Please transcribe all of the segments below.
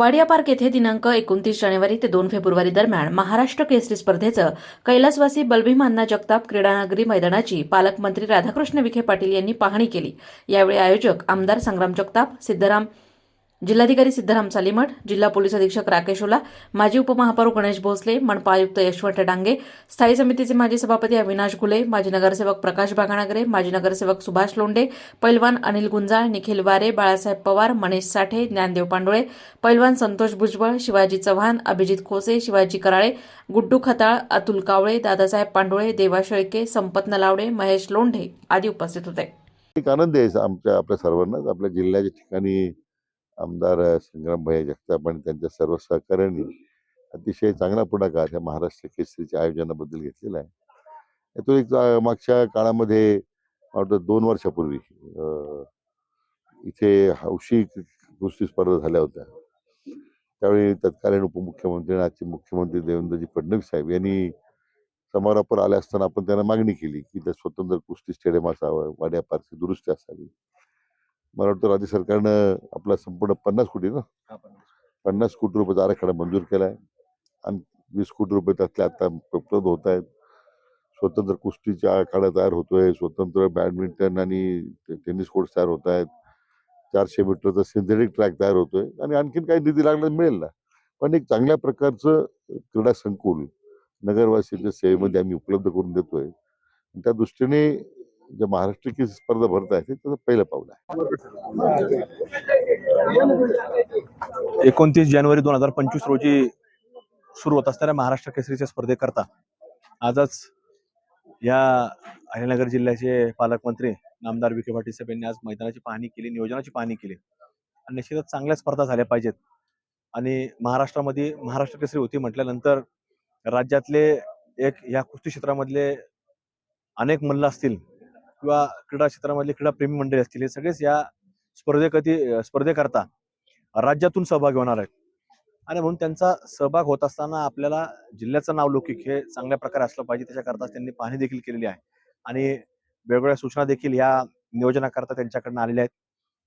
Wadia park येथे दिनांक एकोणतीस जानेवारी ते दोन फेब्रुवारी दरम्यान महाराष्ट्र केसरी स्पर्धेचं कैलासवासी बलभीम जगताप क्रीडानगरी मैदानाची पालकमंत्री राधाकृष्ण विखे पाटील यांनी पाहणी केली. यावेळी आयोजक आमदार संग्राम जगताप सिद्धराम जिल्हाधिकारी सिद्धाराम सालीमठ जिल्हा पोलीस अधीक्षक राकेश ओला माजी उपमहापौर गणेश भोसले मनपा आयुक्त यशवंत डांगे स्थायी समितीचे माजी सभापती अविनाश घुले माजी नगरसेवक प्रकाश बागाणागरे माजी नगरसेवक सुभाष लोंडे पैलवान अनिल गुंजाळ निखिल वारे बाळासाहेब पवार मनीष साठे ज्ञानदेव पांडुळे पैलवान संतोष भुजबळ शिवाजी चव्हाण अभिजित खोसे शिवाजी कराळे गुड्डू खताळ अतुल कावळे दादासाहेब पांडुळे देवा शेळके संपत नलावडे महेश लोंढे आदी उपस्थित होते. एक आनंद आमच्या आपल्या सर्वांनाच आपल्या जिल्ह्याच्या ठिकाणी आमदार संग्राम भैया जगताप आणि त्यांच्या सर्व सहकाऱ्यांनी अतिशय चांगला पुढाकार ह्या महाराष्ट्र केसरीच्या आयोजनाबद्दल घेतलेला आहे. यातून एक मागच्या काळामध्ये वाटतं दोन वर्षापूर्वी इथे हौशी कुस्ती स्पर्धा झाल्या होत्या. त्यावेळी तत्कालीन उपमुख्यमंत्री आणि आजचे मुख्यमंत्री देवेंद्रजी फडणवीस साहेब यांनी समारोपावर आल्या असताना आपण त्यांना मागणी केली की त्या स्वतंत्र कुस्ती स्टेडियम असावं वाड्या पार्कची दुरुस्ती असावी. मला वाटतं राज्य सरकारनं आपला संपूर्ण पन्नास कोटी ना पन्नास कोटी. रुपयाचा आराखडा मंजूर केला आहे आणि वीस कोटी रुपये त्यातले आता उपलब्ध होत आहेत स्वतंत्र कुस्तीचा आखाडा तयार होतोय. स्वतंत्र बॅडमिंटन आणि टेनिस कोर्ट तयार होत आहेत चारशे मीटरचा सिंथेटिक ट्रॅक तयार होतोय. आणि आणखीन काही निधी लागला मिळेल ना. पण एक चांगल्या प्रकारचं क्रीडा संकुल नगरवासींच्या सेवेमध्ये आम्ही उपलब्ध करून देतोय. त्या दृष्टीने जे महाराष्ट्र की स्पर्धा भरत आहे त्याचं पहिलं पाऊल आहे. एकोणतीस जानेवारी दोन हजार पंचवीस रोजी सुरू होत असणाऱ्या महाराष्ट्र केसरीच्या स्पर्धेकरता आजच या अहिल्यानगर जिल्ह्याचे पालकमंत्री नामदार विखे पाटील साहेब यांनी आज मैदानाची पाहणी केली नियोजनाची पाहणी केली. आणि निश्चितच चांगल्या स्पर्धा झाल्या पाहिजेत. आणि महाराष्ट्रामध्ये महाराष्ट्र केसरी होती म्हटल्यानंतर राज्यातले एक या कुस्ती क्षेत्रामधले अनेक मल्ल असतील किंवा क्रीडा क्षेत्रामधले क्रीडा प्रेमी मंडळी असतील हे सगळेच या स्पर्धेकधी स्पर्धेकरता राज्यातून सहभागी होणार आहेत. आणि म्हणून त्यांचा सहभाग होत असताना आपल्याला जिल्ह्याचं नाव लौकिक हे चांगल्या प्रकारे असलं पाहिजे त्याच्याकरता त्यांनी पाहणी देखील केलेली आहे. आणि वेगवेगळ्या सूचना देखील या नियोजनाकरता त्यांच्याकडनं आलेल्या आहेत.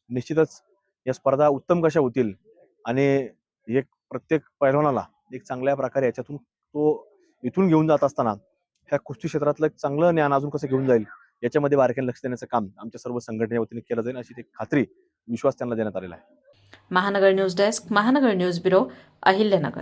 निश्चितच या स्पर्धा उत्तम कशा होतील आणि एक प्रत्येक पैलवानाला एक चांगल्या प्रकारे याच्यातून तो इथून घेऊन जात असताना ह्या कुस्ती क्षेत्रातलं एक चांगलं ज्ञान अजून कसं घेऊन जाईल याच्यामध्ये बारकाईने लक्ष देण्याचं काम आमच्या सर्व संघटनेच्या वतीने केलं जाईल अशी एक खात्री विश्वास त्यांना देण्यात आलेला आहे. Mahanagar news desk Mahanagar news bureau Ahilyanagar.